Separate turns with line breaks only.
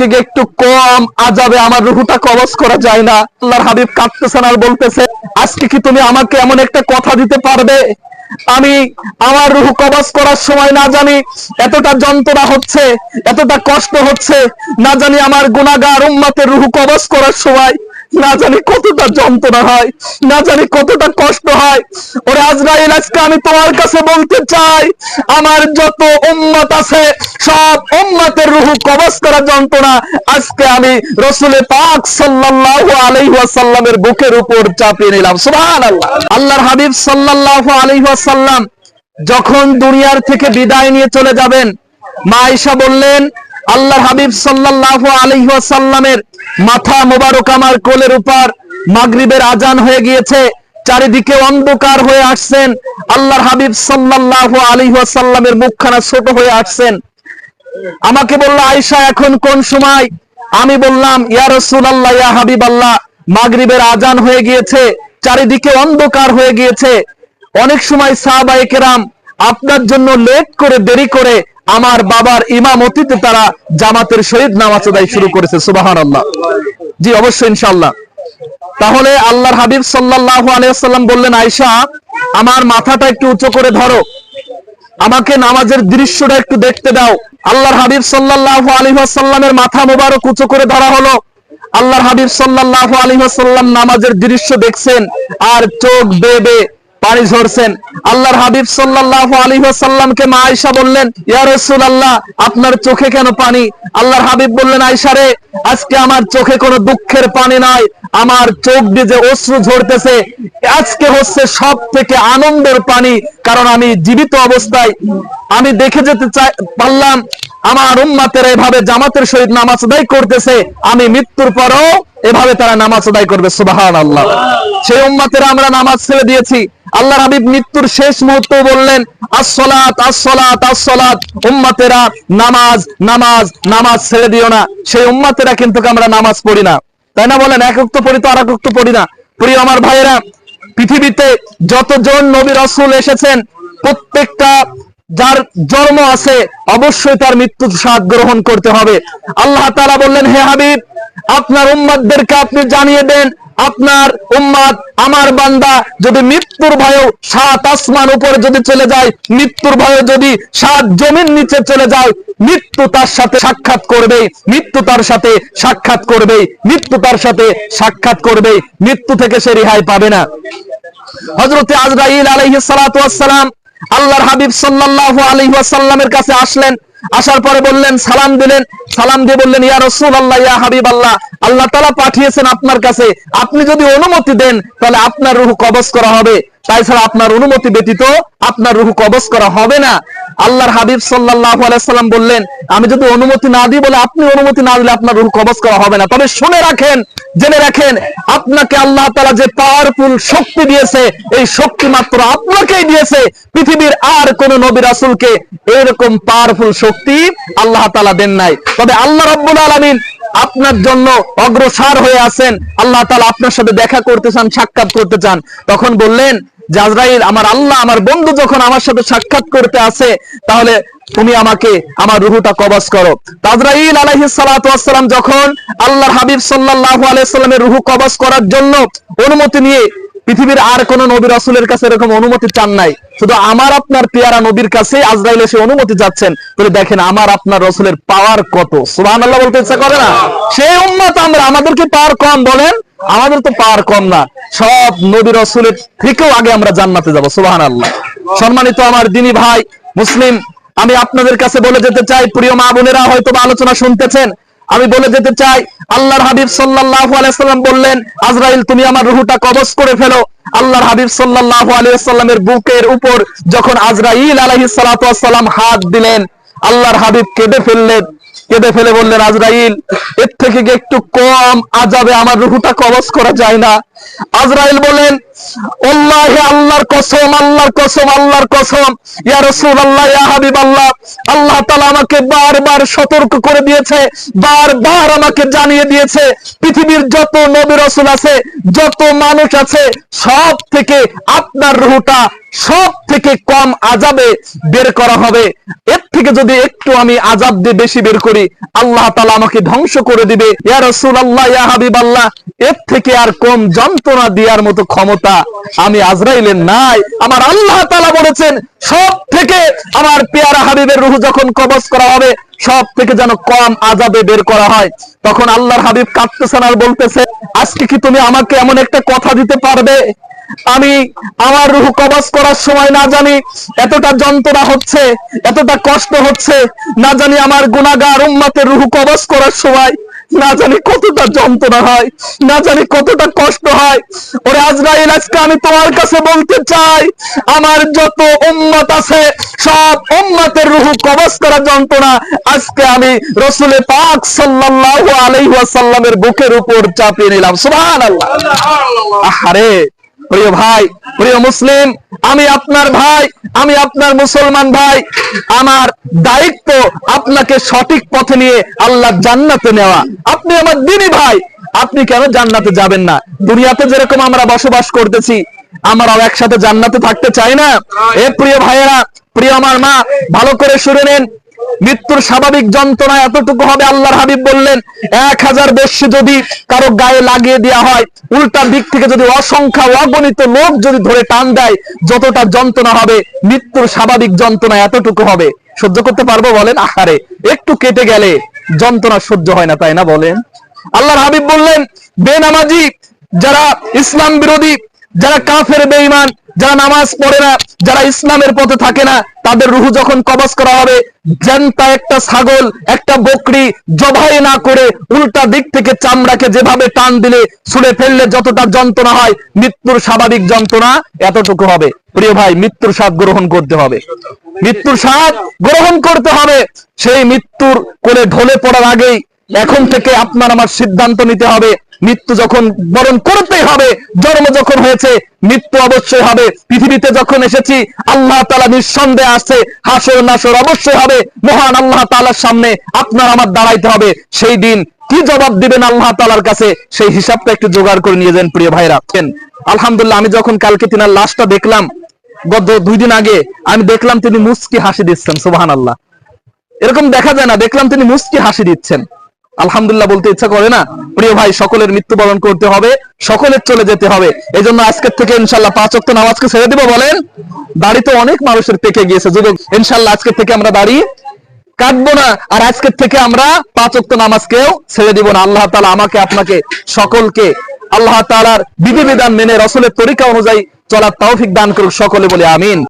থেকে একটু কম আজাবে আমার রুহুটা কবজ করা যায় না? আল্লাহর হাবিব কাঁদতেছেন আর বলতেছে, আজকে কি তুমি আমাকে এমন একটা কথা দিতে পারবে? আমি আমার রুহু কবজ করার সময় না জানি এতটা যন্ত্রণা হচ্ছে, এতটা কষ্ট হচ্ছে, না জানি আমার গুণাগার উম্মাতের রুহু কবজ করার সময় না জানি কতটা যন্ত্রণা হয়, না জানি কতটা কষ্ট হয়। ওরে আজরাইল আজকে আমি তোমার কাছে বলতে চাই, আমার যত উম্মত আছে, সব উম্মতের রুহু কবজ করা যন্ত্রণা আজকে আমি রসুলে পাক সাল্লাল্লাহু আলাইহি ওয়াসাল্লামের বুকের উপর চাপিয়ে নিলাম। সুবহানাল্লাহ। আল্লাহর হাবিব সাল্লাল্লাহু আলাইহি ওয়াসাল্লাম যখন দুনিয়ার থেকে বিদায় নিয়ে চলে যাবেন মা আয়েশা বললেন আল্লাহর হাবিব সাল্লাল্লাহু আলাইহি ওয়াসাল্লামের মাথা মোবারক আমার কোলের উপর মাগরিবের আজান হয়ে গিয়েছে। চারিদিকে অন্ধকার হয়ে আসছেন। আল্লাহর হাবিব সাল্লাল্লাহু আলাইহি ওয়াসাল্লামের মুখখানা ছোট হয়ে আসছেন। আমাকে বলল, আয়েশা, এখন কোন সময়? আমি বললাম, ইয়া রাসূলুল্লাহ, ইয়া হাবিবাল্লাহ, মাগরিবের আজান হয়ে গিয়েছে, চারিদিকে অন্ধকার হয়ে গিয়েছে। অনেক সময় সাহাবায়ে কেরাম আপনার জন্য লেট করে, দেরি করে আমার বাবার ইমামতিতে তারা জামাতের শহীদ নামাজ আদায় শুরু করেছে, সুবহানাল্লাহ। জি, অবশ্যই, ইনশাআল্লাহ। তাহলে আল্লাহর হাবিব সাল্লাল্লাহু আলাইহি ওয়াসাল্লাম বললেন, আয়েশা, আমার মাথাটা একটু উঁচু করে ধরো। আমাকে নামাজের দৃশ্যটা একটু দেখতে দাও। আল্লাহর হাবিব সাল্লাল্লাহু আলাইহি ওয়াসাল্লামের মাথা মোবারক উঁচু করে ধরা হলো। আল্লাহর হাবিব সাল্লাল্লাহু আলাইহি ওয়াসাল্লাম নামাজের দৃশ্য দেখছেন আর চোখ বেয়ে পানি ঝরছেন। আল্লাহর হাবিব সাল্লাল্লাহু আলাইহি ওয়াসাল্লামকে মা আয়েশা বললেন, ইয়া রাসূলুল্লাহ, আপনার চোখে কেন পানি? আল্লাহর হাবিব বললেন, আয়েশা রে, আজকে আমার চোখে কোনো দুঃখের পানি নাই, আমার চোখ দিয়ে যে অশ্রু ঝরতেছে। আজকে হচ্ছে সব থেকে আনন্দের পানি, কারণ আমি জীবিত অবস্থায়। আমি দেখে যেতে চাই, পারলাম, আমার উম্মাতের এভাবে জামাতের সহিত নামাজ আদায় করতেছে, আমি মৃত্যুর পরও এভাবে তারা নামাজ আদায় করবে সুবাহান আল্লাহ সেই উম্মাতের আমরা নামাজ ছেড়ে দিয়েছি। আল্লাহ হাবিব মৃত্যুর শেষ মুহূর্ত বললেন, আসসালাত আসসালাত আসসালাত। উম্মাতেরা নামাজ নামাজ নামাজ ছেড়ে দিও না। সেই উম্মাতেরা কিন্তু আমরা নামাজ পড়ি না। তাই না বলেন? এক উক্ত পড়ি তো আর এক উক্ত পড়ি না। প্রিয় আমার ভাইয়েরা, পৃথিবীতে যতজন নবী রাসূল এসেছেন, প্রত্যেকটা যার জন্ম আছে, অবশ্যই তার মৃত্যু স্বাদ গ্রহণ করতে হবে। আল্লাহ তাআলা বললেন, হে হাবিব, আপনার উম্মাদদেরকে আপনি জানিয়ে দেন, আপনার উম্মাদ আমার বান্দা যদি মৃত্যুর ভয়েও সাত আসমান উপরে যদি চলে যায়, মৃত্যুর ভয়ে যদি সাত জমির নিচে চলে যায়, মৃত্যু তার সাথে সাক্ষাৎ করবে মৃত্যু তার সাথে সাক্ষাৎ করবে মৃত্যু তার সাথে সাক্ষাৎ করবে মৃত্যু থেকে সে রেহাই পাবে না। হযরতে আজরাইল আলাইহিস সালাতু সালাম আল্লাহর হাবিব সাল্লাল্লাহু আলাইহি ওয়াসাল্লামের কাছে আসলেন, আসার পরে বললেন, সালাম দিলেন। সালাম দিয়ে বললেন, ইয়া রসুল আল্লাহ ইয়া হাবিব আল্লাহ তাআলা পাঠিয়েছেন আপনার কাছে। আপনি যদি অনুমতি দেন, তাহলে আপনার রূহ কবজ করা হবে। তাই ছাড়া আপনার অনুমতি ব্যতীত আপনার রূহ কবজ করা হবে না। আল্লাহর হাবিব সাল্লাল্লাহু আলাইহি সাল্লাম বললেন, আমি যদি অনুমতি না দিই বলে আপনি অনুমতি না দিলে আপনার রূহ কবজ করা হবে না। তবে শুনে রাখেন, জেনে রাখেন, আপনাকে আল্লাহ তালা যে পাওয়ারফুল শক্তি দিয়েছে, এই শক্তি মাত্র আপনাকেই দিয়েছে। পৃথিবীর আর কোন নবী রাসূলকে এরকম পাওয়ারফুল শক্তি আল্লাহ তালা দেন নাই। তবে আল্লাহ রাব্বুল আলামিন আপনার জন্য অগ্রসর হয়ে আছেন। আল্লাহ তালা আপনার সাথে দেখা করতে চান, সাক্ষাৎ করতে চান। তখন বললেন, জাজরাইল, আমার আল্লাহ, আমার বন্ধু যখন আমার সাথে সাক্ষাৎ করতে আসে, তাহলে তুমি আমাকে, আমার রুহুটা কবাস করো। তাজরাইল আলহ সালাম যখন আল্লাহ হাবিব সাল্লাহ আলাইহি সাল্লামের রুহু কবজ করার জন্য অনুমতি নিয়ে পৃথিবীর আর কোন নবী রাসূলের কাছে এরকম অনুমতি চান নাই। শুধু আমার আপনার পেয়ারা নবীর কাছে আজরাইল এসে অনুমতি যাচ্ছেন তাহলে দেখেন, আমার আপনার রাসূলের পাওয়ার কত? সুবহানাল্লাহ বলতে ইচ্ছা করে না? সেই উম্মত আমরা, আমাদেরকে পাওয়ার কম বলেন, আমাদের তো পাওয়ার কম না। সব নবী রাসূলের থেকেও আগে আমরা জান্নাতে যাব, সুবহানাল্লাহ। সম্মানিত আমার দিনী ভাই, মুসলিম, আমি আপনাদের কাছে বলে যেতে চাই, প্রিয় মা বোনেরা হয়তো আলোচনা শুনতেছেন আমি বলে যেতে চাই, আল্লাহর হাবিব সাল্লাল্লাহু আলাইহি সাল্লাম বললেন, আজরাইল, তুমি আমার রুহুটা কবজ করে ফেলো। আল্লাহর হাবিব সাল্লাল্লাহু আলাইহি বুকের উপর যখন আজরাইল সালাতু সালাম হাত দিলেন, আল্লাহর হাবিব কেঁদে ফেললেন। কেঁদে ফেলে বললেন, আজরাইল, এর থেকে একটু কম আজাবে আমার রুহুটা কবজ করা যায় না? আজরাইল বলেন আল্লাহ আল্লাহর কসম আল্লাহর কসম আল্লাহর কসম। ইয়া রাসূলুল্লাহ, ইয়া হাবিবাল্লাহ আল্লাহ তাআলা আমাকে বারবার সতর্ক করে দিয়েছে, বারবার আমাকে জানিয়ে দিয়েছে, পৃথিবীর যত নবী রসুল আছে, যত মানুষ আছে সব থেকে আপনার রূহটা সব থেকে কম আজাবে বের করা হবে। এর থেকে যদি একটু আমি আজাব দিয়ে বেশি বের করি, আল্লাহ তাআলা আমাকে ধ্বংস করে দিবে। ইয়া এর থেকে আর কম যন্ত্রণা দেওয়ার মতো ক্ষমতা আমি আজরাইলের নাই। আমার আল্লাহ তাআলা বলেছেন সব থেকে আমার পেয়ারা হাবিবের রুহ যখন কবজ করা হবে সব থেকে যেন কম আজাবে বের করা হয়। তখন আল্লাহর হাবিব কাঁদতেছেন আর বলতেছে আজকে কি তুমি আমাকে এমন একটা কথা দিতে পারবে? আমি আমার রুহ কবজ করার সময় না জানি এতটা যন্ত্রণা হচ্ছে এতটা কষ্ট হচ্ছে না জানি আমার গুনাহগার উম্মতের রুহ কবজ করার সময় না জানি কতটা যন্ত্রণা হয় না জানি কতটা কষ্ট হয়। ওরে আজরাইল আজকে আমি তোমার কাছে বলতে চাই আমার যত উম্মত আছে সব উম্মতের রুহ কবজ করা যন্ত্রণা আজকে আমি রসুলে পাক সাল্লাল্লাহু আলাইহি ওয়াসাল্লামের বুকের উপর চাপিয়ে নিলাম। সুবহানাল্লাহ। আহারে! প্রিয় ভাই, প্রিয় মুসলিম, আমি আপনার ভাই, আমি আপনার মুসলমান ভাই। আমার দায়িত্ব আপনাকে সঠিক পথে নিয়ে আল্লাহ জান্নাতে নেওয়া। আপনি আমার দিনই ভাই, আপনি কেন জান্নাতে যাবেন না? দুনিয়াতে যেরকম আমরা বসবাস করতেছি, আমরাও একসাথে জান্নাতে থাকতে চাই না। এ প্রিয় ভাইয়েরা, প্রিয় আমার মা, ভালো করে শুনে নেন। মৃত্যুর স্বাভাবিক যন্ত্রণা এতটুকু হবে, আল্লাহর হাবিব বললেন, এক হাজার বেশি যদি কারও গায়ে লাগিয়ে দেওয়া হয়, উল্টা দিক থেকে যদি অসংখ্য অগণিত লোক যদি ধরে টান দেয়, যতটা যন্ত্রণা হবে, মৃত্যুর স্বাভাবিক যন্ত্রণা এতটুকু হবে। সহ্য করতে পারব বলেন? আহারে, একটু কেটে গেলে যন্ত্রণা সহ্য হয় না, তাই না বলেন? আল্লাহর হাবিব বললেন, বেনামাজি যারা ইসলাম বিরোধী যারা কাফের, বেঈমান, যারা নামাজ পড়ে না, যারা ইসলামের পথে থাকে না, তাদের রুহু যখন কবজ করা হবে জানতা একটা ছাগল, একটা বকরি জবাই না করে উল্টা দিক থেকে চামড়াকে যেভাবে টান দিলে, ছুড়ে ফেললে যতটা যন্ত্রণা হয়, মৃত্যুর স্বাভাবিক যন্ত্রণা এতটুকু হবে। প্রিয় ভাই, মৃত্যুর স্বাদ গ্রহণ করতে হবে। মৃত্যুর স্বাদ গ্রহণ করতে হবে। সেই মৃত্যুর কোলে ঢলে পড়ার আগেই এখন থেকে আপনার আমার সিদ্ধান্ত নিতে হবে। মৃত্যু যখন বরণ করতে হবে, জন্ম যখন হয়েছে, মৃত্যু অবশ্যই হবে। পৃথিবীতে যখন এসেছি, আল্লাহ তালা নিঃসন্দেহে আসছে। হাসর নাসর অবশ্যই হবে। মহান আল্লাহ তালার সামনে আপনার আমার দাঁড়াইতে হবে। সেই দিন কি জবাব দিবেন আল্লাহ তালার কাছে? সেই হিসাবটা একটু জোগাড় করে নিয়ে যান প্রিয় ভাইরা। আলহামদুলিল্লাহ, আমি যখন কালকে তিনার লাশটা দেখলাম, গত দুই দিন আগে, আমি দেখলাম তিনি মুস্কি হাসি দিচ্ছেন সুবাহান আল্লাহ এরকম দেখা যায় না, দেখলাম তিনি মুস্কি হাসি দিচ্ছেন। আলহামদুলিল্লাহ বলতে ইচ্ছা করে না। প্রিয় ভাই, সকলের মৃত্যুবরণ করতে হবে, সকলের চলে যেতে হবে। এই জন্য আজকের থেকে ইনশাল্লাহ পাঁচ অক্ট নামাজকে ছেড়ে দিব, বলেন। দাড়ি তো অনেক মানুষের পেকে গিয়েছে, যুবক। ইনশাল্লাহ আজকের থেকে আমরা দাড়ি কাটবো না, আর আজকের থেকে আমরা পাঁচ অক্ট নামাজকেও ছেড়ে দিব না। আল্লাহ তালা আমাকে, আপনাকে, সকলকে আল্লাহ তালার বিধিবিধান মেনে, রসুলের তরিকা অনুযায়ী চলার তৌফিক দান করুক সকলে বলে আমিন।